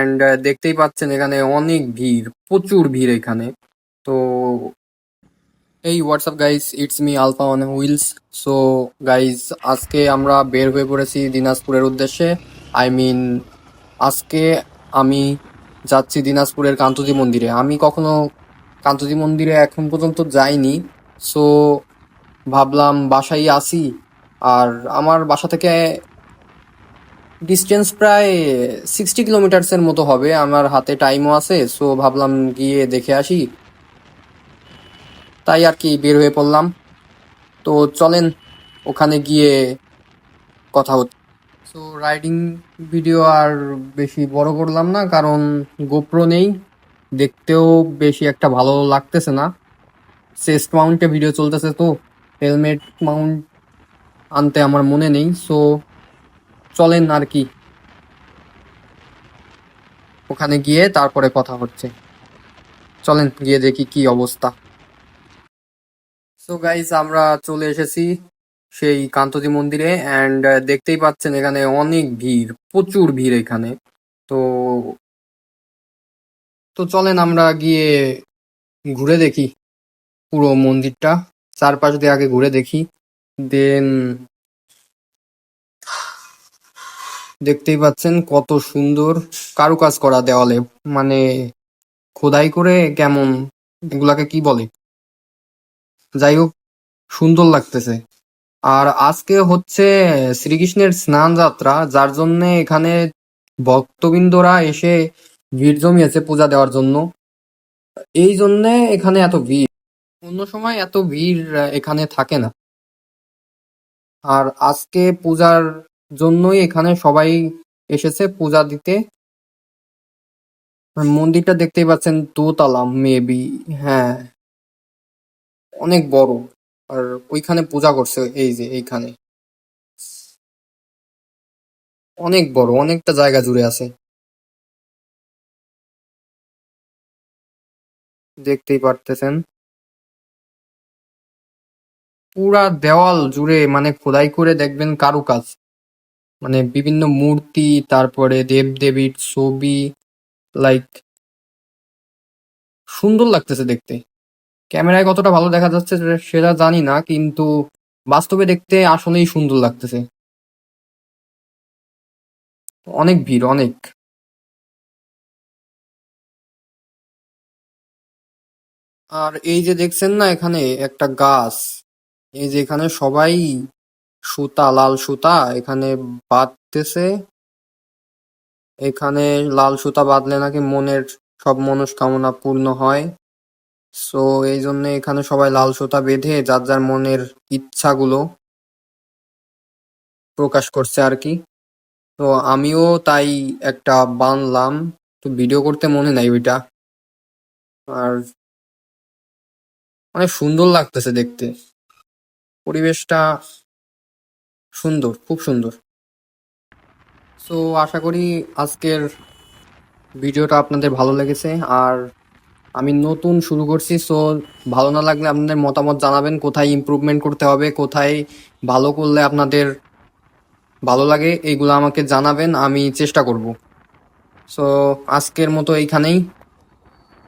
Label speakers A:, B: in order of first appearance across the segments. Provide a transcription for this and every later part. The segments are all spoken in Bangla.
A: অ্যান্ড দেখতেই পাচ্ছেন এখানে অনেক ভিড়, প্রচুর ভিড় এখানে। তো, এই what's up guys it's me Alpha on Wheels so guys আজকে আমরা বের হয়ে পড়েছি দিনাজপুরের উদ্দেশ্যে। আই মিন আজকে আমি যাচ্ছি দিনাজপুরের কান্তজি মন্দিরে। আমি কখনো কান্তজি মন্দিরে এখন পর্যন্ত যাইনি। সো ভাবলাম বাসায় আসি। আর আমার বাসা থেকে ডিস্টেন্স প্রায় সিক্সটি কিলোমিটার্সের মতো হবে। আমার হাতে টাইমও আছে সো ভাবলাম গিয়ে দেখে আসি। তাই আর কি বের হয়ে পড়লাম। তো চলেন, ওখানে গিয়ে কথা হচ্ছে। সো রাইডিং ভিডিও আর বেশি বড় করলাম না, কারণ গোপ্রো নেই। দেখতেও বেশি একটা ভালো লাগতেছে না। চেস্ট মাউন্টে ভিডিও চলতেছে তো হেলমেট মাউন্ট আনতে আমার মনে নেই সো চলেন আর কি। ওখানে গিয়ে তারপরে কথা হচ্ছে। চলেন গিয়ে দেখি কি অবস্থা। সো গাইজ আমরা চলে এসেছি সেই কান্তজি মন্দিরে অ্যান্ড দেখতেই পাচ্ছেন এখানে অনেক ভিড়, প্রচুর ভিড় এখানে। তো তো চলেন আমরা গিয়ে ঘুরে দেখি পুরো মন্দিরটা, চারপাশ দিয়ে আগে ঘুরে দেখি। দেন দেখতেই পাচ্ছেন কত সুন্দর কারুকাজ করা দেওয়ালে। মানে খোদাই করে কেমন, এগুলাকে কি বলে? যাই হোক, সুন্দর লাগতেছে। আর আজকে হচ্ছে শ্রীকৃষ্ণের স্নান যাত্রা, যার জন্য এখানে ভক্তবৃন্দরা এসে ভিড় জমিয়েছে পূজা দেওয়ার জন্য। এই জন্যে এখানে এত ভিড়। অন্য সময় এত ভিড় এখানে থাকে না। আর আজকে পূজার জন্যই এখানে সবাই এসেছে পূজা দিতে। মন্দিরটা দেখতেই পাচ্ছেন দোতলা মেবি হ্যাঁ। অনেক বড়। আর ওইখানে পূজা করছে এই যে এইখানে। অনেক বড়, অনেকটা জায়গা জুড়ে আছে। দেখতেই পারতেছেন। পুরা দেওয়াল জুড়ে মানে খোদাই করে দেখবেন কারুকাজ। মানে বিভিন্ন মূর্তি, তারপরে দেবদেবীর ছবি লাইক সুন্দর লাগতেছে দেখতে। ক্যামেরায় কতটা ভালো দেখা যাচ্ছে সেটা জানি না, কিন্তু বাস্তবে দেখতে আসলেই সুন্দর লাগতেছে। অনেক ভিড়, অনেক। আর এই যে দেখছেন না এখানে একটা গাছ, এই যে এখানে সবাই সুতা, লাল সুতা, এখানে বাঁধতেছে। এখানে লাল সুতা বাঁধলে নাকি মনের সব মনস্কামনা পূর্ণ হয়। সো এই জন্য এখানে সবাই লাল সুতা বেঁধে যার যার মনের ইচ্ছাগুলো প্রকাশ করছে আর কি। তো আমিও তাই একটা বানলাম। তো ভিডিও করতে মনে নাই ওইটা। আর অনেক সুন্দর লাগতেছে দেখতে। পরিবেশটা সুন্দর, খুব সুন্দর। সো আশা করি আজকের ভিডিওটা আপনাদের ভালো লেগেছে। আর আমি নতুন শুরু করছি সো ভালো না লাগলে আপনাদের মতামত জানাবেন, কোথায় ইমপ্রুভমেন্ট করতে হবে, কোথায় ভালো করলে আপনাদের ভালো লাগে এইগুলো আমাকে জানাবেন, আমি চেষ্টা করব। সো আজকের মতো এইখানেই।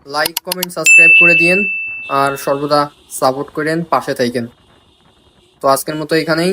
A: লাইক কমেন্ট সাবস্ক্রাইব করে দিয়েন, আর সর্বদা সাপোর্ট করেন, পাশে থাকেন। তো আজকের মতো এইখানেই।